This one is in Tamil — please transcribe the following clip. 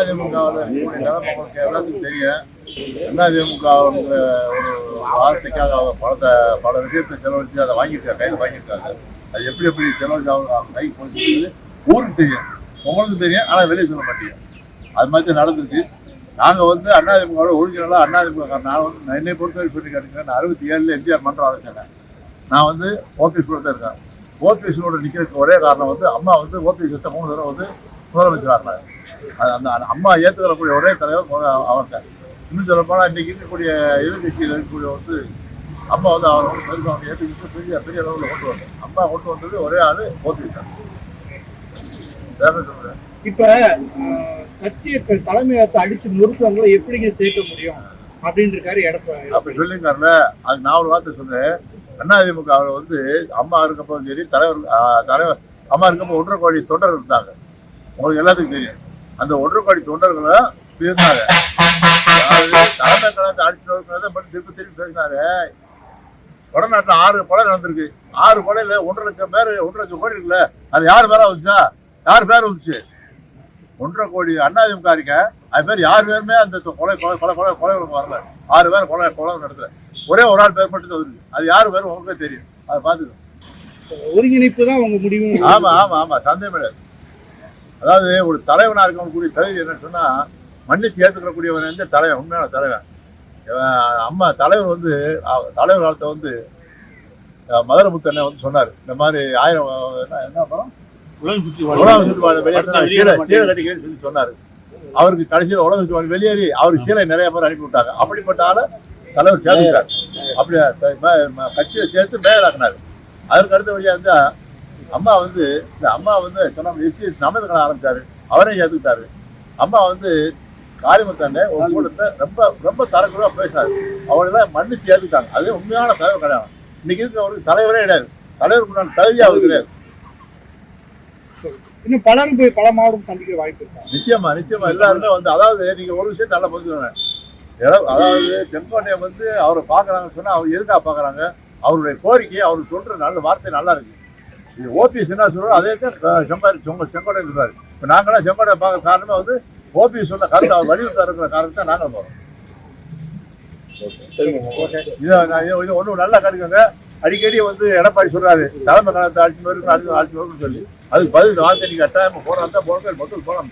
அதிமுகவில் இருக்கக்கூடிய நிலைமை எல்லாத்துக்கும் தெரியும். அதிமுக ஒரு வார்த்தைக்காக அவங்க பலத்தை பல விஷயத்தை செலவழிச்சு அதை வாங்கியிருக்காங்க கையில் வாங்கியிருக்காங்க. அது எப்படி எப்படி செலவழிச்சு அவங்க அவங்க கை போச்சு ஊருக்கு தெரியும். உங்களுக்கு தெரியும் ஆனால் வெளியே சொல்ல மாட்டீங்க. அது மாதிரி நடந்திருக்கு. நாங்கள் வந்து அதிமுகவோட ஒரிஜினலாக அண்ணாதிமுக நான் வந்து நான் என்னை பொறுத்தவரை சொல்லி கேட்டுங்க நான் அறுபத்தி ஏழில் எம்ஜிஆர் மன்றம் ஆரம்பிச்சேன் நான் வந்து ஓபிஎஸ் கூட தான் இருக்கேன். ஓபிஎஸோட நிற்கிறதுக்கு ஒரே காரணம் வந்து அம்மா வந்து ஓபிஎஸ் மூணு தடவை வந்து முதலமைச்சர் ஆகினாங்க அது அந்த அம்மா ஏற்றுக்கக்கூடிய ஒரே தலைவர் முத அவர்கிட்ட இன்னும் சொல்ல போனால் இன்னைக்கு இருக்கக்கூடிய எதிர்கட்சியில் இருக்கக்கூடிய வந்து அம்மா வந்து அவர் வந்து பெருசாக அவங்க ஏற்றுக்கிட்டு பெரிய பெரிய அளவில் கொண்டு வந்தோம் அம்மா கொண்டு வந்தது ஒரே ஆள் தான். வேற சொல்றேன் இப்ப கட்சியை தலைமையகத்தை அடிச்சு நொறுக்கவங்களை எப்படிங்க சேர்க்க முடியும்? அப்படின்னு இருக்காரு எடப்பாடி அப்படி சொல்லியிருக்காருல அது நான் ஒரு வார்த்தை சொல்றேன். அதிமுக அவர் வந்து அம்மா இருக்கப்போ சரி தலைவர் தலைவர் அம்மா இருக்கப்போ ஒன்றரை கோடி தொண்டர் இருந்தாங்க. உங்களுக்கு எல்லாத்துக்கும் தெரியும். அந்த ஒன்றரை கோடி தொண்டர்களை அதாவது தலைமை திருப்பி திருப்பி பேசினாரு. வடநாட்டில் ஆறு கொலை நடந்திருக்கு. ஆறு கொலையில ஒன்றரை லட்சம் பேர் ஒன்றரை லட்சம் கோடி இருக்குல்ல அது யார் பேரா வந்துச்சா? யார் பேர் வந்துச்சு? ஒன்றரை கோடி அதிமுக இருக்க அது யார் பேருமே அந்த கொலை கொலை கொலை கொலை கொலை வரல. ஆறு பேர் கொலை கொலை நடத்துல. ஒரே ஒரு ஆள் பேர் மட்டும் தான் இருக்கு அது யார் பேரும் உங்களுக்கு தெரியும். அதை பார்த்துக்கோ. ஒருங்கிணைப்பு தான் உங்க முடிவு ஆமா ஆமா ஆமா. சந்தேகம் கிடையாது. அதாவது ஒரு தலைவனா இருக்கக்கூடிய தகுதி என்னன்னு சொன்னா மன்னிச்சு ஏத்துக்கக்கூடியவன் வந்து தலைவன் உண்மையான தலைவன். அம்மா தலைவர் வந்து தலைவர் காலத்தை வந்து அஹ், மதுரமுத்தண்ணே வந்து சொன்னார். இந்த மாதிரி ஆயிரம் என்ன- என்ன படம் உலகம் சொல்லி சொன்னாரு. அவருக்கு கடைசியில் உலகம் சுற்றி வாழ வெளியேறி அவருக்கு கீழே நிறைய பேர் அனுப்பி விட்டாங்க. அப்படிப்பட்ட ஆளை தலைவர் சேர்த்துட்டார். அப்படி கட்சியை சேர்த்து மேலாக்குனாரு அதற்கு அடுத்த வழியா இருந்தா அம்மா வந்து இந்த அம்மா வந்து சொன்ன எஸ்டி நமது கணக்கு ஆரம்பிச்சாரு. அவரையும் சேர்த்துக்கிட்டாரு அம்மா வந்து காளிமுத்தாண்ட ஒரு கூட்டத்தை ரொம்ப ரொம்ப தரக்குறவா பேசினாரு. அவங்களெல்லாம் மன்னிச்சு ஏத்துக்கிட்டாங்க. அது உண்மையான தலைவர் கிடையாது இன்னைக்கு இருக்க அவருக்கு தலைவரே கிடையாது. தலைவருக்கு உண்டான தகுதி அவருக்கு கிடையாது. இன்னும் பலரும் போய் பல மாவட்டம் சந்திக்கிற வாய்ப்பு இருக்கா? நிச்சயமா நிச்சயமா. எல்லாருமே வந்து அதாவது நீங்க ஒரு விஷயம் நல்லா புரிஞ்சுக்கணும் அதாவது செங்கோட்டையை வந்து அவரை பார்க்கறாங்கன்னு சொன்னா அவர் எதுக்காக பார்க்கறாங்க? அவருடைய கோரிக்கை அவர் சொல்ற நல்ல வார்த்தை நல்லா இருக்கு. ஓபிஎஸ் என்ன சொல்றோம் அதே தான் செம்பாரி செங்க செங்கோட்டை சொல்றாரு. இப்போ நாங்களாம் செங்கோட்டை பார்க்க காரணமே வந்து ஓபிஎஸ் சொன்ன கருத்து அவர் வலியுறுத்த இருக்கிற காரணத்தை நாங்கள் போகிறோம் இதை நான் இது- ஒன்றும் நல்லா கிடைக்குங்க. அடிக்கடி வந்து எடப்பாடி சொல்றாரு தலைமை அடிச்சு நோருக்கு அடிச்சு அடிச்சு நோருக்குன்னு சொல்லி. அதுக்கு பதில் வார்த்தை நீங்க கட்டாயமா போனா தான் போன மக்கள் போகலாம்